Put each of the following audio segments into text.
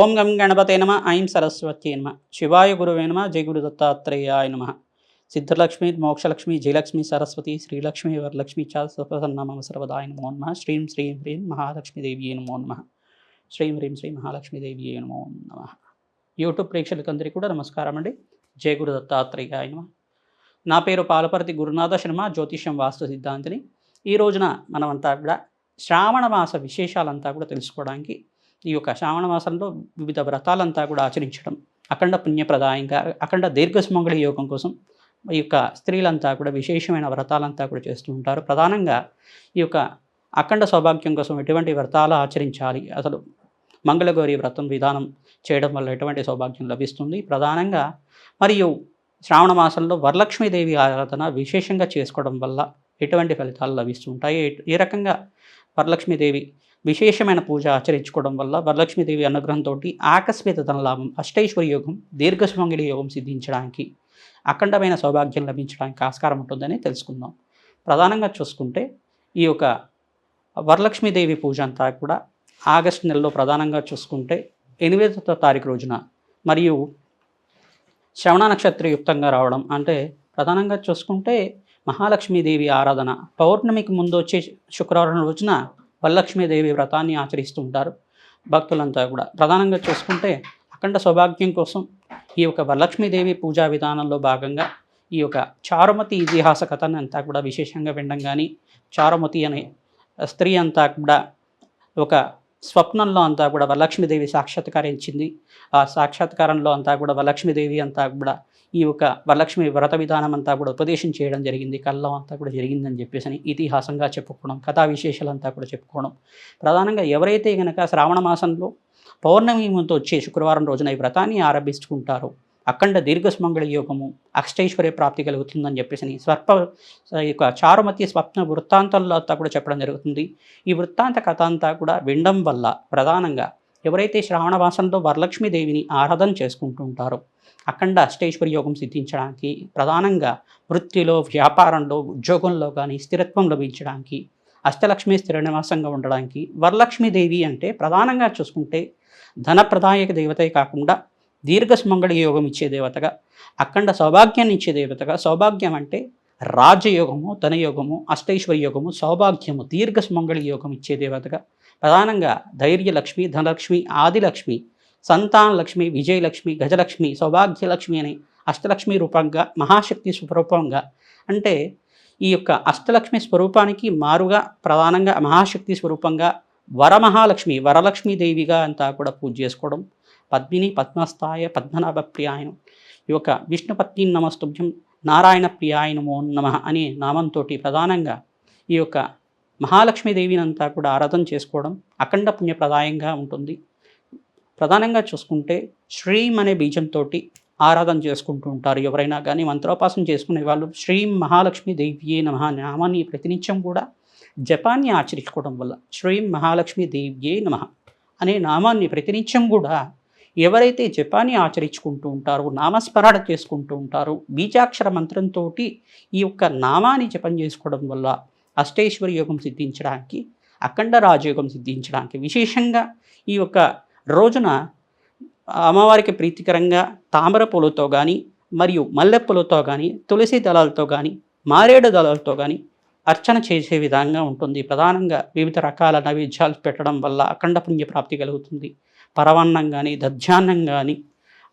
ఓం గం గణపతే నమ ఐం సరస్వత్యై నమ శివాయ గురువే నమ జయ గురు దత్తాత్రేయాయ నమ. సిద్ధలక్ష్మి మోక్షలక్ష్మి జయలక్ష్మి సరస్వతి శ్రీలక్ష్మి వరలక్ష్మి చ సర్వసన్నమ సర్వదాయ నమో నమ శ్రీం శ్రీం హ్రీం మహాలక్ష్మీదేవి నమో నమ. శ్రీం హ్రీం శ్రీ మహాలక్ష్మీదేవి నమో నమ. యూట్యూబ్ ప్రేక్షకులందరికీ కూడా నమస్కారం అండి. జయ గురు దత్తాత్రేయాయ నమ. నా పేరు పాలపర్తి గురునాథ శర్మ జ్యోతిష్యం వాస్తు సిద్ధాంతిని. ఈ రోజున మనమంతా కూడా శ్రావణ మాస విశేషాలంతా కూడా తెలుసుకోవడానికి ఈ యొక్క శ్రావణ మాసంలో వివిధ వ్రతాలంతా కూడా ఆచరించడం అఖండ పుణ్యప్రదాయంగా అఖండ దీర్ఘసుమంగళి యోగం కోసం ఈ యొక్క స్త్రీలంతా కూడా విశేషమైన వ్రతాలంతా కూడా చేస్తూ ఉంటారు. ప్రధానంగా ఈ యొక్క అఖండ సౌభాగ్యం కోసం ఎటువంటి వ్రతాలు ఆచరించాలి? అసలు మంగళగౌరి వ్రతం విధానం చేయడం వల్ల ఎటువంటి సౌభాగ్యం లభిస్తుంది? ప్రధానంగా మరియు శ్రావణ మాసంలో వరలక్ష్మీదేవి ఆరాధన విశేషంగా చేసుకోవడం వల్ల ఎటువంటి ఫలితాలు లభిస్తుంటాయి ఏ- ఏ రకంగా వరలక్ష్మీదేవి విశేషమైన పూజ ఆచరించుకోవడం వల్ల వరలక్ష్మీదేవి అనుగ్రహంతో ఆకస్మిక ధనలాభం అష్టైశ్వర యోగం దీర్ఘసుమంగిలి యోగం సిద్ధించడానికి అఖండమైన సౌభాగ్యం లభించడానికి ఆస్కారం ఉంటుందని తెలుసుకుందాం. ప్రధానంగా చూసుకుంటే ఈ యొక్క వరలక్ష్మీదేవి పూజ అంతా కూడా ఆగస్టు నెలలో ప్రధానంగా చూసుకుంటే ఎనిమిదవ తారీఖు రోజున మరియు శ్రవణ నక్షత్ర యుక్తంగా రావడం అంటే ప్రధానంగా చూసుకుంటే మహాలక్ష్మీదేవి ఆరాధన పౌర్ణమికి ముందు వచ్చే శుక్రవారం రోజున వరలక్ష్మీదేవి వ్రతాన్ని ఆచరిస్తూ ఉంటారు భక్తులంతా కూడా. ప్రధానంగా చూసుకుంటే అఖండ సౌభాగ్యం కోసం ఈ యొక్క వరలక్ష్మీదేవి పూజా విధానంలో భాగంగా ఈ యొక్క చారుమతి ఇతిహాస కథను అంతా కూడా విశేషంగా వినడం కానీ చారుమతి అనే స్త్రీ అంతా కూడా ఒక స్వప్నంలో అంతా కూడా వరలక్ష్మీదేవి సాక్షాత్కరించింది. ఆ సాక్షాత్కారంలో అంతా కూడా వరలక్ష్మీదేవి అంతా కూడా ఈ యొక్క వరలక్ష్మి వ్రత విధానం అంతా కూడా ఉపదేశం చేయడం జరిగింది కళ్ళం అంతా కూడా జరిగిందని చెప్పేసి ఇతిహాసంగా చెప్పుకోవడం కథా విశేషాలంతా కూడా చెప్పుకోవడం. ప్రధానంగా ఎవరైతే కనుక శ్రావణ మాసంలో పౌర్ణమి ముందు వచ్చే శుక్రవారం రోజున ఈ వ్రతాన్ని ఆరంభించుకుంటారో అఖండ దీర్ఘస్మంగళ యోగము అష్టైశ్వర్య ప్రాప్తి కలుగుతుందని చెప్పేసి స్వర్ప ఈ యొక్క చారుమతి స్వప్న వృత్తాంతంలో అంతా కూడా చెప్పడం జరుగుతుంది. ఈ వృత్తాంత కథ అంతా కూడా వినడం వల్ల ప్రధానంగా ఎవరైతే శ్రావణ మాసంలో వరలక్ష్మీదేవిని ఆరాధన చేసుకుంటుంటారో అఖండ అష్టైశ్వర్య యోగం సిద్ధించడానికి ప్రధానంగా వృత్తిలో వ్యాపారంలో ఉద్యోగంలో కానీ స్థిరత్వం లభించడానికి అష్టలక్ష్మి స్థిర నివాసంగా ఉండడానికి వరలక్ష్మీదేవి అంటే ప్రధానంగా చూసుకుంటే ధనప్రదాయక దేవతే కాకుండా దీర్ఘసుమంగళ యోగం ఇచ్చే దేవతగా అఖండ సౌభాగ్యాన్ని ఇచ్చే దేవతగా సౌభాగ్యం అంటే రాజయోగము ధనయోగము అష్టైశ్వర్య యోగము సౌభాగ్యము దీర్ఘసుమంగళి యోగం ఇచ్చే దేవతగా ప్రధానంగా ధైర్యలక్ష్మి ధనలక్ష్మి ఆదిలక్ష్మి సంతాన లక్ష్మి విజయలక్ష్మి గజలక్ష్మి సౌభాగ్యలక్ష్మి అని అష్టలక్ష్మి రూపంగా మహాశక్తి స్వరూపంగా అంటే ఈ యొక్క అష్టలక్ష్మి స్వరూపానికి మారుగా ప్రధానంగా మహాశక్తి స్వరూపంగా వరమహాలక్ష్మి వరలక్ష్మీదేవిగా అంతా కూడా పూజ చేసుకోవడం పద్మిని పద్మస్థాయ పద్మనాభ ప్రియాయనం ఈ యొక్క విష్ణుపత్ని నమస్తుభ్యం నారాయణ ప్రియాయనమో నమ అనే నామంతో ప్రధానంగా ఈ యొక్క మహాలక్ష్మీదేవిని అంతా కూడా ఆరాధన చేసుకోవడం అఖండ పుణ్యప్రదాయంగా ఉంటుంది. ప్రధానంగా చూసుకుంటే శ్రీం అనే బీజంతో ఆరాధన చేసుకుంటూ ఉంటారు. ఎవరైనా కానీ మంత్రోపాసన చేసుకునే వాళ్ళు శ్రీం మహాలక్ష్మి దేవ్యే నమ నామాన్ని ప్రతినిత్యం కూడా జపాన్ని ఆచరించుకోవడం వల్ల శ్రీం మహాలక్ష్మి దేవ్యే నమ అనే నామాన్ని ప్రతినిత్యం కూడా ఎవరైతే జపాన్ని ఆచరించుకుంటూ ఉంటారో నామస్మరణ చేసుకుంటూ ఉంటారో బీజాక్షర మంత్రంతో ఈ యొక్క నామాన్ని జపం చేసుకోవడం వల్ల అష్టేశ్వరి యోగం సిద్ధించడానికి అఖండ రాజయోగం సిద్ధించడానికి విశేషంగా ఈ యొక్క రోజున అమ్మవారికి ప్రీతికరంగా తామర పూలతో కానీ మరియు మల్లెపూలతో కానీ తులసి దళాలతో కానీ మారేడు దళాలతో కానీ అర్చన చేసే విధంగా ఉంటుంది. ప్రధానంగా వివిధ రకాల నైవేద్యాలు పెట్టడం వల్ల అఖండ పుణ్య ప్రాప్తి కలుగుతుంది. పరవన్నం కానీ దధ్యాన్నం కానీ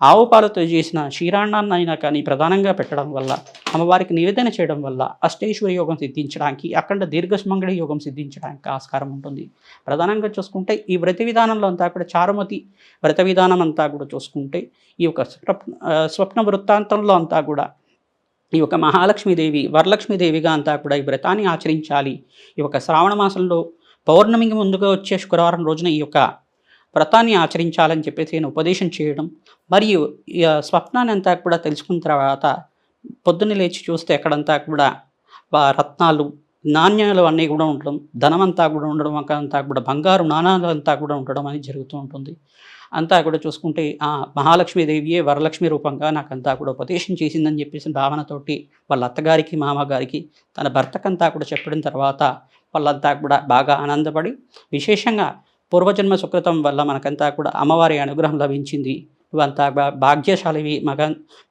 ఆవు పాలతో చేసిన క్షీరాన్నాన్నైనా అయినా కానీ ప్రధానంగా పెట్టడం వల్ల అమ్మవారికి నివేదన చేయడం వల్ల అష్టేశ్వర యోగం సిద్ధించడానికి అఖండ దీర్ఘసుమంగళ యోగం సిద్ధించడానికి ఆస్కారం ఉంటుంది. ప్రధానంగా చూసుకుంటే ఈ వ్రత విధానంలో అంతా కూడా చారుమతి వ్రత విధానం అంతా కూడా చూసుకుంటే ఈ యొక్క స్వప్న స్వప్న వృత్తాంతంలో అంతా కూడా ఈ యొక్క మహాలక్ష్మీదేవి వరలక్ష్మీదేవిగా అంతా కూడా ఈ వ్రతాన్ని ఆచరించాలి. ఈ యొక్క శ్రావణ మాసంలో పౌర్ణమికి ముందుగా వచ్చే శుక్రవారం రోజున ఈ యొక్క వ్రతాన్ని ఆచరించాలని చెప్పేసి నేను ఉపదేశం చేయడం మరియు ఈ స్వప్నాన్ని అంతా కూడా తెలుసుకున్న తర్వాత పొద్దున్న లేచి చూస్తే ఎక్కడంతా కూడా రత్నాలు నాణ్యాలు అన్నీ కూడా ఉండడం ధనమంతా కూడా ఉండడం అంతా కూడా బంగారు నాణాలు అంతా కూడా ఉండడం అనేది జరుగుతూ ఉంటుంది. అంతా కూడా చూసుకుంటే ఆ మహాలక్ష్మీదేవియే వరలక్ష్మి రూపంగా నాకంతా కూడా ఉపదేశం చేసిందని చెప్పేసి భావనతోటి వాళ్ళ అత్తగారికి మామగారికి తన భర్తకంతా కూడా చెప్పిన తర్వాత వాళ్ళంతా కూడా బాగా ఆనందపడి విశేషంగా పూర్వజన్మ సుకృతం వల్ల మనకంతా కూడా అమ్మవారి అనుగ్రహం లభించింది. ఇవంతా భా- భాగ్యశాలివి మగ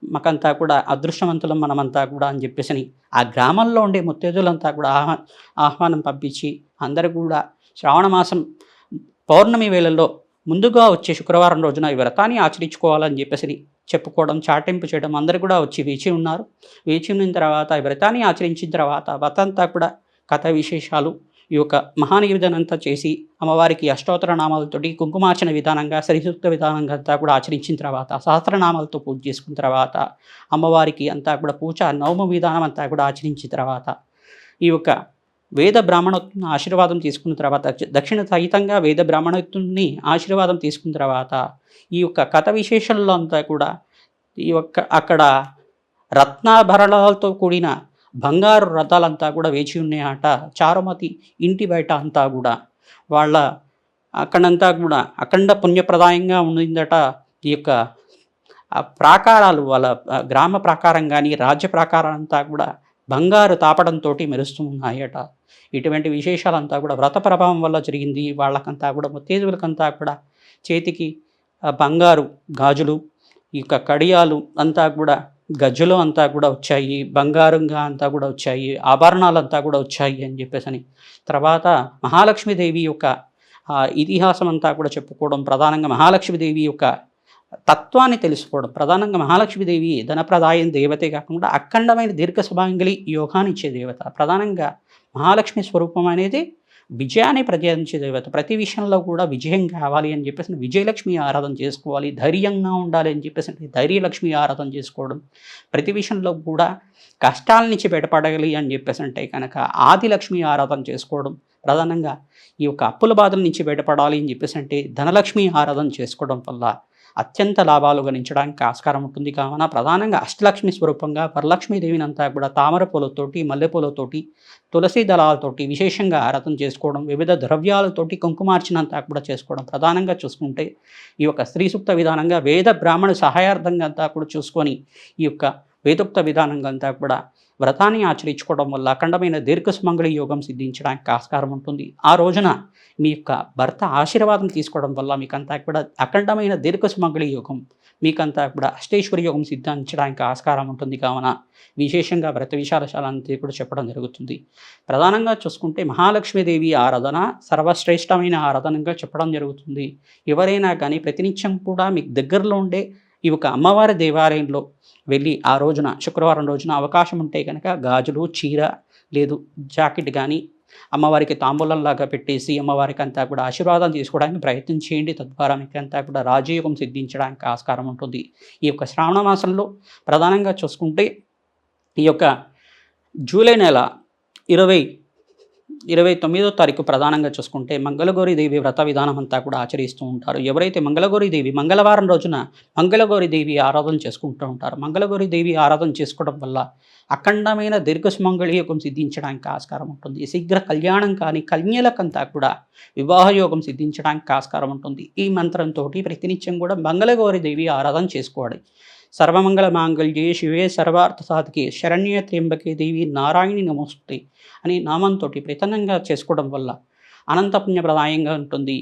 మకంతా కూడా అదృష్టవంతులం మనమంతా కూడా అని చెప్పేసి ఆ గ్రామంలో ఉండే ముత్తేజులంతా కూడా ఆహ్వా ఆహ్వానం పంపించి అందరూ కూడా శ్రావణ మాసం పౌర్ణమి వేళల్లో ముందుగా వచ్చే శుక్రవారం రోజున ఈ వ్రతాన్ని ఆచరించుకోవాలని చెప్పేసి చెప్పుకోవడం చాటింపు చేయడం అందరూ కూడా వచ్చి వేచి ఉన్నారు. వేచి ఉన్న తర్వాత ఈ వ్రతాన్ని ఆచరించిన తర్వాత వ్రతంతా కూడా కథ విశేషాలు ఈ యొక్క మహానివేదనంతా చేసి అమ్మవారికి అష్టోత్తర నామాలతోటి కుంకుమార్చన విధానంగా సరిసూక్త విధానంగా అంతా కూడా ఆచరించిన తర్వాత సహస్రనామాలతో పూజ చేసుకున్న తర్వాత అమ్మవారికి అంతా కూడా పూజ నవమ విధానం అంతా కూడా ఆచరించిన తర్వాత ఈ యొక్క వేద బ్రాహ్మణోత్తుని ఆశీర్వాదం తీసుకున్న తర్వాత దక్షిణ సహితంగా వేద బ్రాహ్మణోత్తుని ఆశీర్వాదం తీసుకున్న తర్వాత ఈ యొక్క కథ విశేషంలో అంతా కూడా ఈ యొక్క అక్కడ రత్నాభరణాలతో కూడిన బంగారు రథాలంతా కూడా వేచి ఉన్నాయట. చారుమతి ఇంటి బయట అంతా కూడా. వాళ్ళ అక్కడంతా కూడా అఖండ పుణ్యప్రదాయంగా ఉండిందట ఈ యొక్క ప్రాకారాలు వాళ్ళ గ్రామ ప్రాకారం కానీ రాజ్య ప్రాకారం అంతా కూడా బంగారు తాపడంతో మెరుస్తూ ఉన్నాయట. ఇటువంటి విశేషాలంతా కూడా వ్రత ప్రభావం వల్ల జరిగింది. వాళ్ళకంతా కూడా ముత్తేజులకంతా కూడా చేతికి బంగారు గాజులు ఈ యొక్క కడియాలు అంతా కూడా గజ్జలు అంతా కూడా వచ్చాయి బంగారంగా అంతా కూడా వచ్చాయి ఆభరణాలు అంతా కూడా వచ్చాయి అని చెప్పేసి అని తర్వాత మహాలక్ష్మీదేవి యొక్క ఇతిహాసం అంతా కూడా చెప్పుకోవడం ప్రధానంగా మహాలక్ష్మీదేవి యొక్క తత్వాన్ని తెలుసుకోవడం. ప్రధానంగా మహాలక్ష్మీదేవి ధనప్రదాయం దేవతే కాకుండా అఖండమైన దీర్ఘ సుభాంగిలి యోగానిచ్చే దేవత. ప్రధానంగా మహాలక్ష్మి స్వరూపం అనేది విజయాన్ని ప్రజయించే దేవత ప్రతి విషయంలో కూడా విజయం కావాలి అని చెప్పేసి విజయలక్ష్మి ఆరాధన చేసుకోవాలి ధైర్యంగా ఉండాలి అని చెప్పేసి ధైర్యలక్ష్మి ఆరాధన చేసుకోవడం ప్రతి విషయంలో కూడా కష్టాల నుంచి బయటపడాలి అని చెప్పేసి అంటే కనుక ఆదిలక్ష్మి ఆరాధన చేసుకోవడం ప్రధానంగా ఈ యొక్క అప్పుల బాధల నుంచి బయటపడాలి అని చెప్పేసి అంటే ధనలక్ష్మి ఆరాధన చేసుకోవడం వల్ల అత్యంత లాభాలు గణించడానికి ఆస్కారం ఉంటుంది. కావున ప్రధానంగా అష్టలక్ష్మి స్వరూపంగా వరలక్ష్మీదేవిని అంతా కూడా తామర పూలతోటి మల్లెపూలతోటి తులసి దళాలతోటి విశేషంగా ఆరాధన చేసుకోవడం వివిధ ద్రవ్యాలతోటి కుంకుమార్చినంతా కూడా చేసుకోవడం ప్రధానంగా చూసుకుంటే ఈ యొక్క స్త్రీ సూక్త విధానంగా వేద బ్రాహ్మణ సహాయార్థంగా అంతా కూడా చూసుకొని ఈ యొక్క వేదోక్త విధానంగా అంతా కూడా వ్రతాన్ని ఆచరించుకోవడం వల్ల అఖండమైన దీర్ఘ సుమంగళి యోగం సిద్ధించడానికి ఆస్కారం ఉంటుంది. ఆ రోజున మీ యొక్క భర్త ఆశీర్వాదం తీసుకోవడం వల్ల మీకంతా కూడా అఖండమైన దీర్ఘ సుమంగళి యోగం మీకంతా కూడా అష్టేశ్వరి యోగం సిద్ధించడానికి ఆస్కారం ఉంటుంది. కావున విశేషంగా వ్రత విశాలశాల కూడా చెప్పడం జరుగుతుంది. ప్రధానంగా చూసుకుంటే మహాలక్ష్మీదేవి ఆరాధన సర్వశ్రేష్టమైన ఆరాధనగా చెప్పడం జరుగుతుంది. ఎవరైనా కానీ ప్రతినిత్యం కూడా మీకు దగ్గరలో ఉండే ఈ ఒక అమ్మవారి దేవాలయంలో వెళ్ళి ఆ రోజున శుక్రవారం రోజున అవకాశం ఉంటే కనుక గాజులు చీర లేదు జాకెట్ కానీ అమ్మవారికి తాంబూలంలాగా పెట్టేసి అమ్మవారికి అంతా కూడా ఆశీర్వాదం తీసుకోవడానికి ప్రయత్నం చేయండి. తద్వారా మీకు అంతా కూడా రాజయోగం సిద్ధించడానికి ఆస్కారం ఉంటుంది. ఈ యొక్క శ్రావణ మాసంలో ప్రధానంగా చూసుకుంటే ఈ యొక్క జూలై నెల ఇరవై ఇరవై తొమ్మిదో తారీఖు ప్రధానంగా చూసుకుంటే మంగళగౌరి దేవి వ్రత విధానం అంతా కూడా ఆచరిస్తూ ఉంటారు. ఎవరైతే మంగళగౌరి దేవి మంగళవారం రోజున మంగళగౌరి దేవి ఆరాధన చేసుకుంటూ ఉంటారు మంగళగౌరి దేవి ఆరాధన చేసుకోవడం వల్ల అఖండమైన దీర్ఘ సిద్ధించడానికి ఆస్కారం ఉంటుంది. శీఘ్ర కళ్యాణం కానీ కన్యలకంతా కూడా వివాహయోగం సిద్ధించడానికి ఆస్కారం ఉంటుంది. ఈ మంత్రంతో ప్రతినిత్యం కూడా మంగళగౌరి దేవి ఆరాధన చేసుకోవాలి. సర్వమంగళ మాంగళ్యే శివే సర్వార్థ సాధకి శరణ్య త్ర్యంబకే దేవి నారాయణి నమోస్తుంది అని నామంతో ప్రతనంగా చేసుకోవడం వల్ల అనంత పుణ్యప్రదాయంగా ఉంటుంది.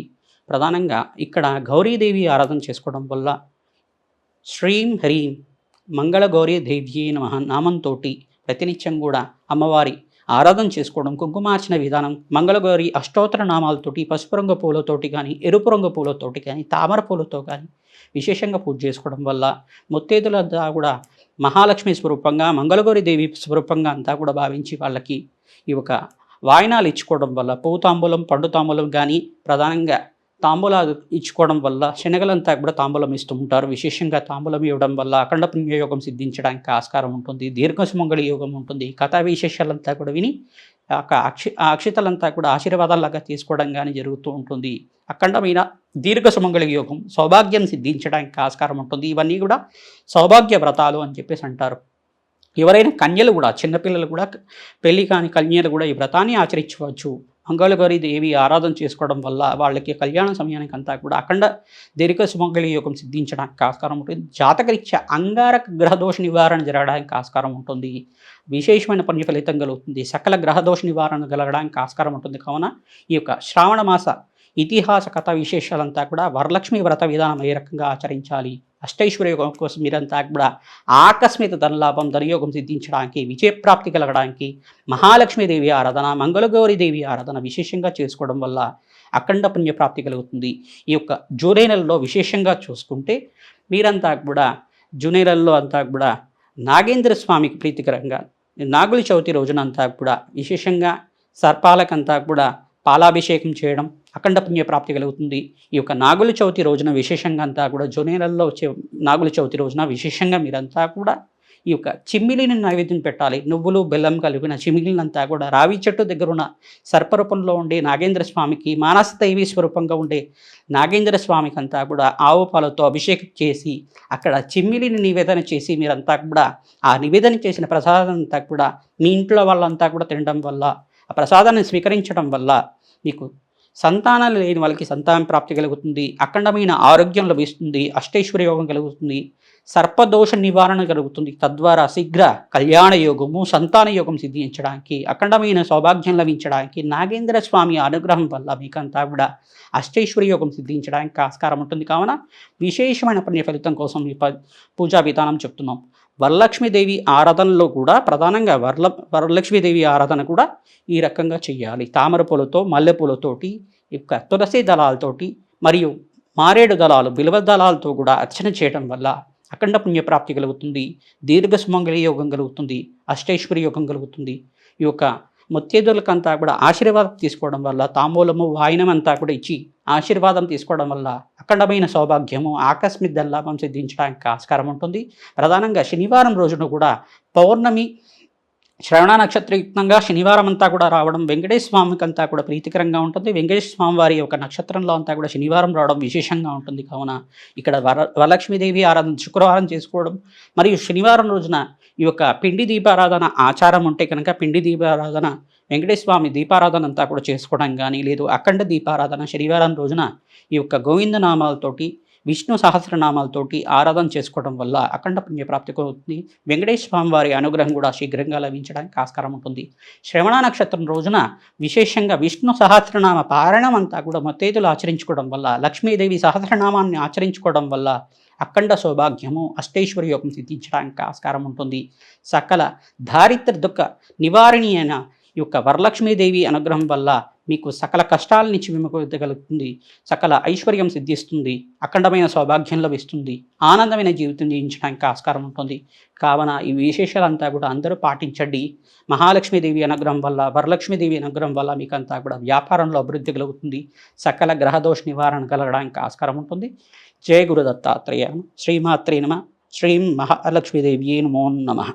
ప్రధానంగా ఇక్కడ గౌరీదేవి ఆరాధన చేసుకోవడం వల్ల శ్రీం హ్రీం మంగళ గౌరీ దేవ్యే నమ నామంతో ప్రతినిత్యం కూడా అమ్మవారి ఆరాధన చేసుకోవడం కుంకుమార్చన విధానం మంగళగౌరి అష్టోత్తర నామాలతోటి పసుపు రంగు పూలతోటి కానీ ఎరుపు రంగు పూలతోటి కానీ తామర పూలతో కానీ విశేషంగా పూజ చేసుకోవడం వల్ల ముత్తేదులంతా కూడా మహాలక్ష్మి స్వరూపంగా మంగళగౌరి దేవి స్వరూపంగా అంతా కూడా భావించి వాళ్ళకి ఈ ఒక వాయినాలు ఇచ్చుకోవడం వల్ల పువ్వు తాంబూలం పండు తాంబూలం కానీ ప్రధానంగా తాంబూలాలు ఇచ్చుకోవడం వల్ల శనగలంతా కూడా తాంబూలం ఇస్తూ ఉంటారు. విశేషంగా తాంబూలం ఇవ్వడం వల్ల అఖండ పుణ్యయోగం సిద్ధించడానికి ఆస్కారం ఉంటుంది. దీర్ఘసుమంగళి యోగం ఉంటుంది. కథా విశేషాలంతా కూడా విని అక్షి అక్షితలంతా కూడా ఆశీర్వాదాలాగా తీసుకోవడం కానీ జరుగుతూ ఉంటుంది. అఖండమైన దీర్ఘ యోగం సౌభాగ్యం సిద్ధించడానికి ఆస్కారం ఉంటుంది. ఇవన్నీ కూడా సౌభాగ్య వ్రతాలు అని చెప్పేసి అంటారు. ఎవరైనా కన్యలు కూడా చిన్నపిల్లలు కూడా పెళ్ళి కాని కన్యలు కూడా ఈ వ్రతాన్ని ఆచరించవచ్చు. మంగళగౌరి దేవి ఆరాధన చేసుకోవడం వల్ల వాళ్ళకి కళ్యాణ సమయానికి అంతా కూడా అఖండ దీర్ఘ సుమంగళి యోగం సిద్ధించడానికి ఆస్కారం ఉంటుంది. జాతకరీత్యా అంగారక గ్రహదోష నివారణ జరగడానికి ఆస్కారం ఉంటుంది. విశేషమైన పుణ్య ఫలితం కలుగుతుంది. సకల గ్రహదోష నివారణ కలగడానికి ఆస్కారం ఉంటుంది. కావున ఈ యొక్క శ్రావణ మాస ఇతిహాస కథ విశేషాలంతా కూడా వరలక్ష్మి వ్రత విధానం ఏ రకంగా ఆచరించాలి? అష్టైశ్వర్యోగం కోసం మీరంతా కూడా ఆకస్మిక ధనలాభం ధనయోగం సిద్ధించడానికి విజయప్రాప్తి కలగడానికి మహాలక్ష్మీదేవి ఆరాధన మంగళగౌరి దేవి ఆరాధన విశేషంగా చేసుకోవడం వల్ల అఖండ పుణ్యప్రాప్తి కలుగుతుంది. ఈ యొక్క జూలై నెలలో విశేషంగా చూసుకుంటే మీరంతా కూడా జూలై నెలలో అంతా కూడా నాగేంద్ర స్వామికి ప్రీతికరంగా నాగుల చవితి రోజునంతా కూడా విశేషంగా సర్పాలకంతా కూడా పాలాభిషేకం చేయడం అఖండ పుణ్య ప్రాప్తి కలుగుతుంది. ఈ యొక్క నాగుల చవితి రోజున విశేషంగా అంతా కూడా జూనియర్లలో వచ్చే నాగుల చవితి రోజున విశేషంగా మీరంతా కూడా ఈ యొక్క చిమ్మిలిని నైవేద్యం పెట్టాలి. నువ్వులు బెల్లం కలిపిన చిమ్మిలినంతా కూడా రావి చెట్టు దగ్గర ఉన్న సర్పరూపంలో ఉండే నాగేంద్ర స్వామికి మానస దైవీ స్వరూపంగా ఉండే నాగేంద్ర స్వామికి అంతా కూడా ఆవు పాలతో అభిషేకం చేసి అక్కడ చిమ్మిలిని నివేదన చేసి మీరంతా కూడా ఆ నివేదన చేసిన ప్రసాదం అంతా కూడా మీ ఇంట్లో వాళ్ళంతా కూడా తినడం వల్ల ఆ ప్రసాదాన్ని స్వీకరించడం వల్ల మీకు సంతానాలు లేని వాళ్ళకి సంతాన ప్రాప్తి కలుగుతుంది అఖండమైన ఆరోగ్యం లభిస్తుంది అష్టైశ్వర్య యోగం కలుగుతుంది సర్పదోష నివారణ కలుగుతుంది. తద్వారా శీఘ్ర కళ్యాణ యోగము సంతాన యోగం సిద్ధించడానికి అఖండమైన సౌభాగ్యం లభించడానికి నాగేంద్ర స్వామి అనుగ్రహం వల్ల మీకంతా కూడా అష్టైశ్వర్య యోగం సిద్ధించడానికి ఆస్కారం ఉంటుంది. కావున విశేషమైన పుణ్య ఫలితం కోసం మీ ప పూజా విధానం చెప్తున్నాం. వరలక్ష్మీదేవి ఆరాధనలో కూడా ప్రధానంగా వరల వరలక్ష్మీదేవి ఆరాధన కూడా ఈ రకంగా చేయాలి తామర పూలతో మల్లెపూలతోటి యొక్క తులసి దళాలతోటి మరియు మారేడు దళాలు బిలవ దళాలతో కూడా అర్చన చేయడం వల్ల అఖండ పుణ్యప్రాప్తి కలుగుతుంది దీర్ఘ సుమంగళి యోగం కలుగుతుంది అష్టైశ్వర్య యోగం కలుగుతుంది. ఈ యొక్క ముత్తేదులకంతా కూడా ఆశీర్వాదం తీసుకోవడం వల్ల తాంబూలము వాయినం అంతా కూడా ఇచ్చి ఆశీర్వాదం తీసుకోవడం వల్ల అఖండమైన సౌభాగ్యము ఆకస్మిక దల్లాభం సిద్ధించడానికి ఆస్కారం ఉంటుంది. ప్రధానంగా శనివారం రోజున కూడా పౌర్ణమి శ్రవణ నక్షత్రయుక్తంగా శనివారం అంతా కూడా రావడం వెంకటేశ్వర స్వామికి అంతా కూడా ప్రీతికరంగా ఉంటుంది. వెంకటేశ్వర స్వామి వారి యొక్క నక్షత్రంలో అంతా కూడా శనివారం రావడం విశేషంగా ఉంటుంది. కావున ఇక్కడ వర వరలక్ష్మీదేవి ఆరాధన శుక్రవారం చేసుకోవడం మరియు శనివారం రోజున ఈ యొక్క పిండి దీపారాధన ఆచారం ఉంటే కనుక పిండి దీపారాధన వెంకటేశ్వర స్వామి దీపారాధన అంతా కూడా చేసుకోవడం కానీ లేదు అఖండ దీపారాధన శనివారం రోజున ఈ యొక్క గోవిందనామాలతోటి విష్ణు సహస్రనామాలతోటి ఆరాధన చేసుకోవడం వల్ల అఖండ పుణ్యప్రాప్తి అవుతుంది వెంకటేశ్వర స్వామి వారి అనుగ్రహం కూడా శీఘ్రంగా లభించడానికి ఆస్కారం ఉంటుంది. శ్రవణ నక్షత్రం రోజున విశేషంగా విష్ణు సహస్రనామ పారాయణం అంతా కూడా మత్తేతులు ఆచరించుకోవడం వల్ల లక్ష్మీదేవి సహస్రనామాన్ని ఆచరించుకోవడం వల్ల అఖండ సౌభాగ్యము అష్టైశ్వర్య యోగం సిద్ధించడానికి ఆస్కారం ఉంటుంది. సకల దారిద్ర దుఃఖ నివారణి అయిన యొక్క వరలక్ష్మీదేవి అనుగ్రహం వల్ల మీకు సకల కష్టాల నుంచి విముఖగలుగుతుంది సకల ఐశ్వర్యం సిద్ధిస్తుంది. అఖండమైన సౌభాగ్యం లభిస్తుంది ఆనందమైన జీవితం జీవించడానికి ఆస్కారం ఉంటుంది. కావున ఈ విశేషాలంతా కూడా అందరూ పాటించండి. మహాలక్ష్మీదేవి అనుగ్రహం వల్ల వరలక్ష్మీదేవి అనుగ్రహం వల్ల మీకు అంతా కూడా వ్యాపారంలో అభివృద్ధి కలుగుతుంది. సకల గ్రహదోష నివారణ కలగడానికి ఆస్కారం ఉంటుంది. జయ గురు దత్తాత్రేయ శ్రీమాత్రే నమ. శ్రీం మహాలక్ష్మీదేవి నమో నమ.